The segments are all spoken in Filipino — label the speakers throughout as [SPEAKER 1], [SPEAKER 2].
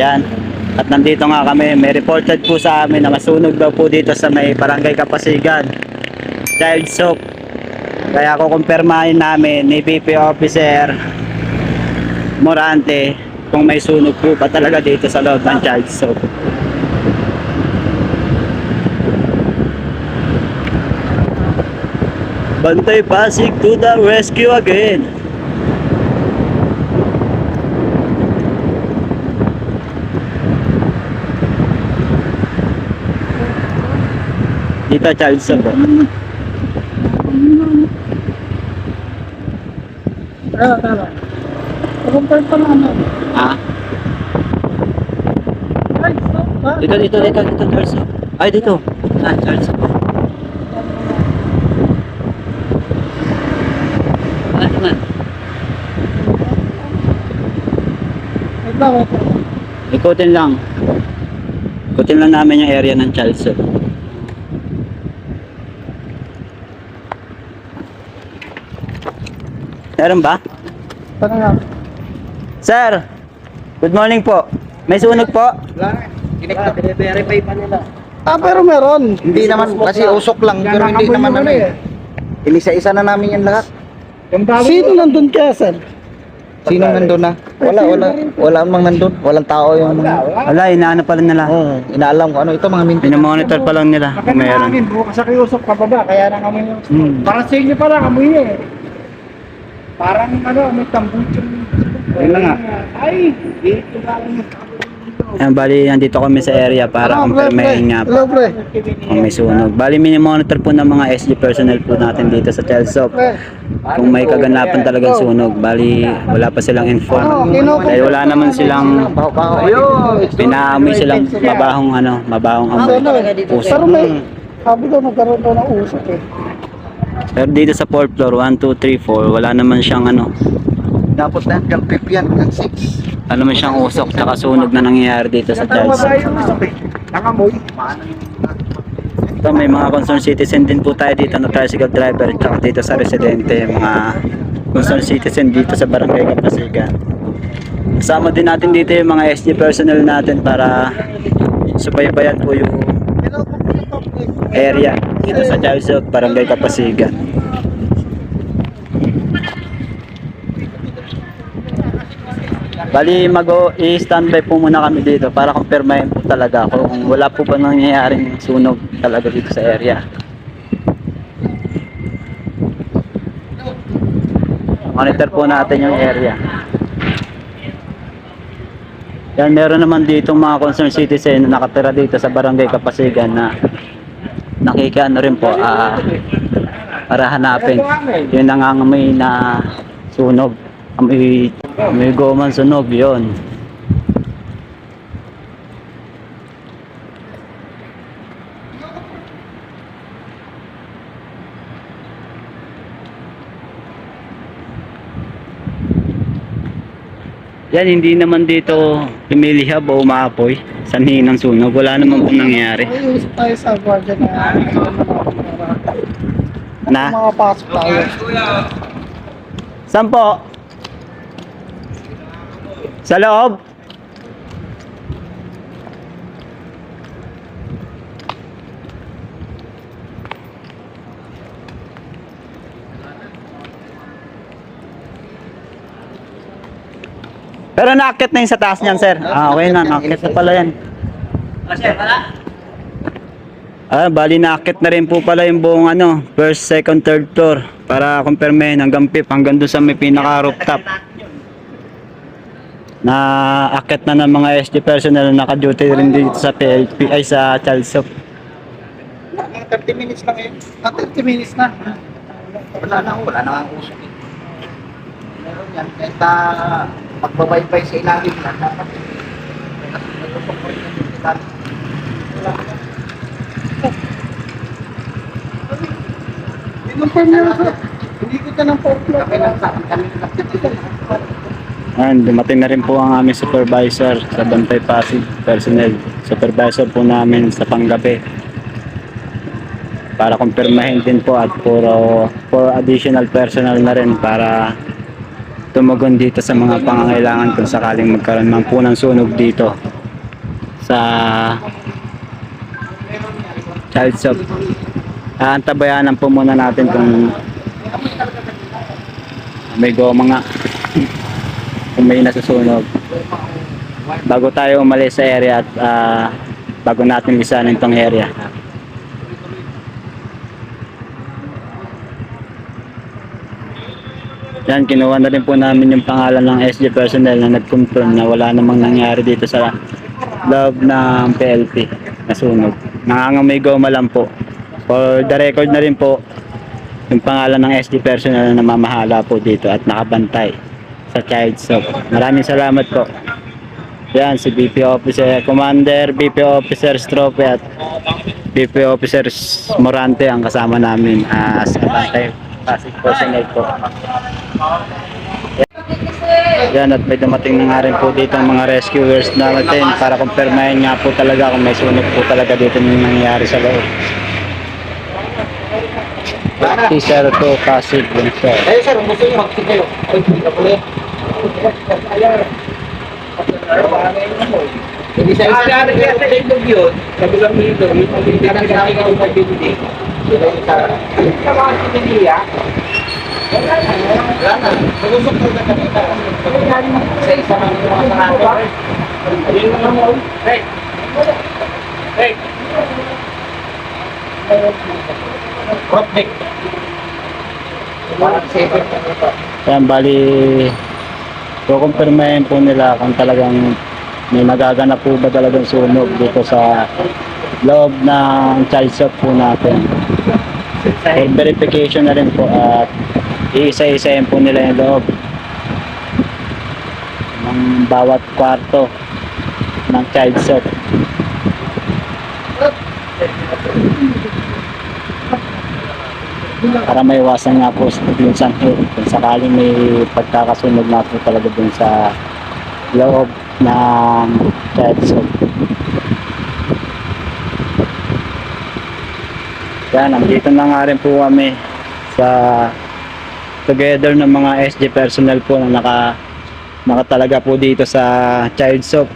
[SPEAKER 1] Yan. At nandito nga kami, may reported po sa amin na masunog daw po dito sa may barangay Kapasigan. Child soap. Kaya kukumpirmahin namin ni PP Officer Morante kung may sunog po ba talaga dito sa loob ng child soap. Bantay Pasig to the rescue again. Dito child oh.
[SPEAKER 2] Ah, tama. Kumpare pa naman.
[SPEAKER 1] Ah,
[SPEAKER 2] Ay, stop.
[SPEAKER 1] Dito dito dito dito soap. Ay dito. Ah, soap. Ano man?
[SPEAKER 2] wait lang, wait lang.
[SPEAKER 1] Ikutin lang. Ikutin lang namin yung area ng child soap. Meron ba?
[SPEAKER 2] Tara nga.
[SPEAKER 1] Sir, good morning po. May sunog po?
[SPEAKER 3] Verify pa nila.
[SPEAKER 2] Ah, pero meron.
[SPEAKER 3] Hindi naman, kasi usok lang, pero hindi naman ano eh. Inisa-isa na namin yan lahat.
[SPEAKER 2] Sino nandun kaya, sir?
[SPEAKER 3] Sino nandun na? Wala, wala. Wala mang nandun. Walang tao yung mga...
[SPEAKER 1] Wala, inaano pa rin nila.
[SPEAKER 3] Oo, inaalam ko ano ito mga minti.
[SPEAKER 1] Minomonitor pa lang nila kung meron.
[SPEAKER 2] bukas sa kiusok pa baba, kaya nang amoy yung...
[SPEAKER 1] Hmm.
[SPEAKER 2] Parang sa inyo parang amoy niya eh. Parang ano, may tambucho.
[SPEAKER 3] Ayun na nga.
[SPEAKER 2] Ay, dito galing yung
[SPEAKER 1] Ayan, bali, nandito kami sa area para
[SPEAKER 2] Ano, pre,
[SPEAKER 1] kumpirmahin nga po
[SPEAKER 2] Hello,
[SPEAKER 1] kung may sunog. Bali, minimonitor po ng mga SG personnel po natin dito sa.
[SPEAKER 2] Pre.
[SPEAKER 1] Kung may kaganapan talagang sunog, bali, wala pa silang inform. Dahil wala naman silang pinaamoy silang mabahong ano, mabahong amoy.
[SPEAKER 2] Ano,
[SPEAKER 1] Puso.
[SPEAKER 2] pero may, sabi daw nagkaroon daw ng usok eh.
[SPEAKER 1] Pero dito sa 4th floor, 1, 2, 3, 4, wala naman siyang ano,
[SPEAKER 3] Dapat na hanggang 5 yan, hanggang 6.
[SPEAKER 1] wala naman siyang usok tsaka sunog na nangyayari dito sa
[SPEAKER 2] yung usok eh. Nangamoy.
[SPEAKER 1] Ito, may mga concerned citizen din po tayo dito na tricycle driver tsaka dito sa residente, mga concerned citizen dito sa barangay Kapasigan. Kasama din natin dito yung mga SG personnel natin para subaybayan po yung area dito sa child soap, barangay Kapasigan. Bali, mag-i-standby po muna kami dito para kumpirmahin po talaga kung wala po ba nangyayaring sunog talaga dito sa area. Monitor po natin yung area. Yan, meron naman dito mga concerned citizen na nakatira dito sa barangay Kapasigan na nakikiano rin po ah, para hanapin yung nangangamoy na sunog. Amoy, amoy goman sunog yon. Yan, hindi naman dito lumilihab o umaapoy sa ng sunog. Wala naman pong nangyayari.
[SPEAKER 2] Ay, usok tayo sa guardia na
[SPEAKER 1] Na?
[SPEAKER 2] mga pasok tayo.
[SPEAKER 1] Saan po? Sa loob? Pero naakit na yung sa taas niyan, sir. Ah, okay na. Naakit na pala yan. Ah, bali naakit na rin po pala yung buong ano, first, second, third floor para kumpirmahin hanggang fifth, hanggang doon sa may pinaka rooftop. Na akit na ng mga SG personnel na naka-duty rin dito sa PLP ay sa child soap.
[SPEAKER 2] Mga 30 minutes lang eh. Ah, 30 minutes na.
[SPEAKER 3] Wala na, wala na ang usok eh. Meron yan, kahit na magbabaybay sa ilalim lang, dapat
[SPEAKER 2] na sir. Hindi ko ka ng 4 floor.
[SPEAKER 3] Kami lang sa akin, kami lang dito.
[SPEAKER 1] And dumating na rin po ang aming supervisor sa Bantay Pasig personnel. Supervisor po namin sa panggabi. Para kumpirmahin din po at puro for additional personnel na rin para tumugon dito sa mga pangangailangan kung sakaling magkaroon man po ng sunog dito. sa child soap. Aantabayanan po muna natin kung may goma nga kung may nasusunog. Bago tayo umalis sa area at ah, bago natin lisanin tong area. Yan kinuha na rin po namin yung pangalan ng SG personnel na nag-confirm na wala namang nangyari dito sa loob ng PLP na sunog. Nangangamoy goma po. For the record na rin po yung pangalan ng SD personnel na namamahala po dito at nakabantay sa child soap. Maraming salamat po. Yan, si BP Officer Commander, BP Officer Strope at BP Officer Morante ang kasama namin ah, as kabantay Pasig personnel po. Yan at may dumating na nga rin po dito ang mga rescuers natin para kumpirmahin nga po talaga kung may sunog po talaga dito nangyayari sa loob. Teaser to Pasig yun sir.
[SPEAKER 3] Eh, sir, gusto nyo mag kayo. Ay, hindi ka pala. Hindi siya isa. Ano kaya sa ilog yun? Kabilang ilog, yung pabili na sa akin yung isa. Sa mga siniliya, wala na. Nagusok ko na kanina. Sa isa ng mga sanado. Ayun na lang mo. Hey! Hey! Propnik. Parang safe.
[SPEAKER 1] Yan, bali, kukumpirmahin po nila kung talagang may nagaganap po ba talagang sunog dito sa loob ng child shop po natin. For verification na rin po at iisa-isayin po nila yung loob ng bawat kwarto ng child shop. Para may iwasan nga po sa minsan eh, kung sakaling may pagkakasunog na po talaga dun sa loob ng child shop. Yan, nandito na nga rin po kami sa together ng mga SG personnel po na naka nakatalaga po dito sa child shop.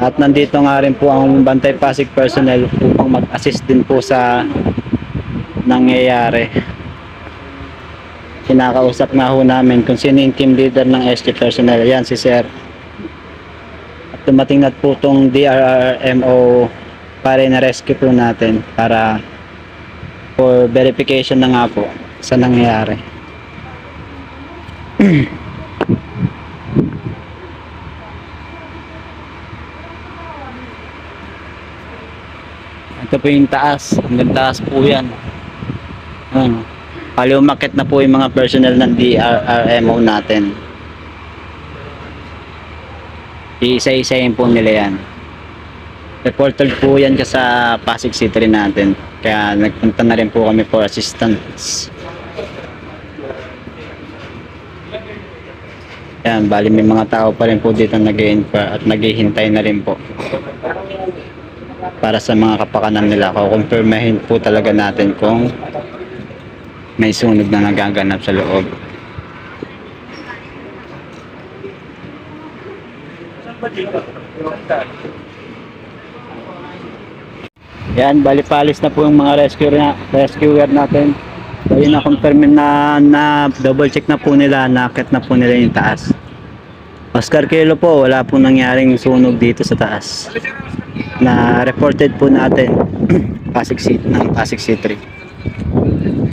[SPEAKER 1] At nandito nga rin po ang Bantay Pasig personnel upang mag-assist din po sa nangyayari. Kinakausap nga ho namin kung sino yung team leader ng SG personnel. Yan si Sir. At dumating na po itong DRRMO para na rescue po natin para for verification na nga po sa nangyayari. Ito po yung taas. Hanggang taas po yan. Umakit na po yung mga personnel ng DRRMO natin. Iisa-isayin po nila yan. Reported po yan sa Pasig City natin. Kaya nagpunta na rin po kami for assistance. Yan, bali may mga tao pa rin po dito nag at naghihintay na rin po para sa mga kapakanan nila. Kukumpirmahin po talaga natin kung may sunog na nagaganap sa loob. Yan, bali palis na po yung mga rescuer, na, rescuer natin. So yun na-confirm na, na double check na po nila, nakit na po nila yung taas. Oscar Kilo po, wala po nangyaring sunog dito sa taas. Na reported po natin Pasig City ng Pasig City.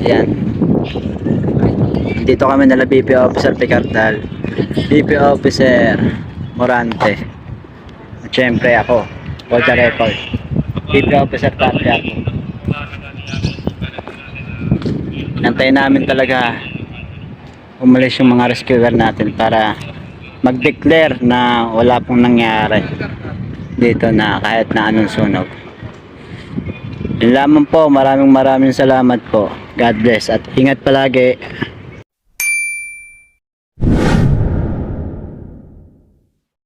[SPEAKER 1] Yan. Dito kami nila BP Officer Picardal, BP Officer Morante. At syempre ako, for the record. BP Officer Tapia ako. Nantayin namin talaga umalis yung mga rescuer natin para mag-declare na wala pong nangyari dito na kahit na anong sunog. Yun lamang po, maraming maraming salamat po. God bless at ingat palagi.